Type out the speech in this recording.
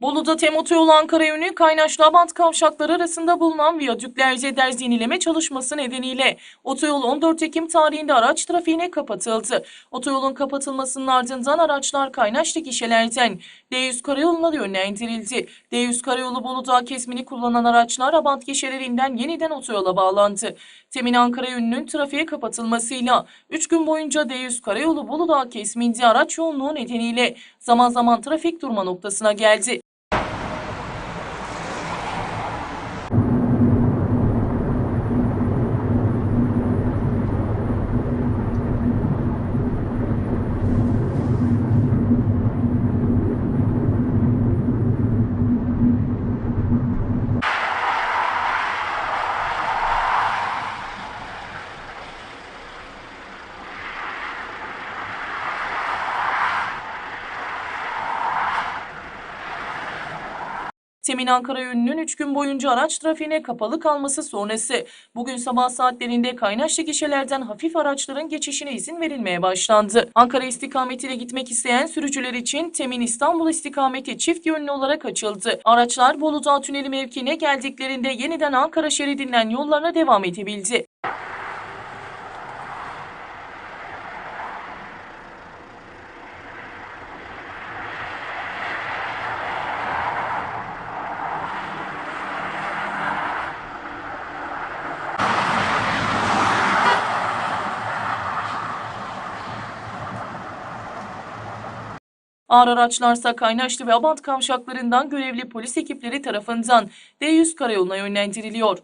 Bolu'da TEM Otoyolu Ankara yönü Kaynaşlı Abant kavşakları arasında bulunan viyadüklerde derz yenileme çalışması nedeniyle otoyol 14 Ekim tarihinde araç trafiğine kapatıldı. Otoyolun kapatılmasının ardından araçlar Kaynaşlı gişelerden D100 karayoluna yönlendirildi. D100 karayolu Bolu'da kesmini kullanan araçlar Abant gişelerinden yeniden otoyola bağlandı. TEM'in Ankara yönünün trafiğe kapatılmasıyla 3 gün boyunca D100 karayolu Bolu'da kesminde araç yoğunluğu nedeniyle zaman zaman trafik durma noktasına geldi. Temin Ankara yönünün 3 gün boyunca araç trafiğine kapalı kalması sonrası bugün sabah saatlerinde Kaynaşlı gişelerden hafif araçların geçişine izin verilmeye başlandı. Ankara istikametiyle gitmek isteyen sürücüler için Temin İstanbul istikameti çift yönlü olarak açıldı. Araçlar Bolu Dağ Tüneli mevkiine geldiklerinde yeniden Ankara şeridinden yollarına devam edebildi. Ağır araçlarsa Kaynaşlı ve Abant kavşaklarından görevli polis ekipleri tarafından D100 karayoluna yönlendiriliyor.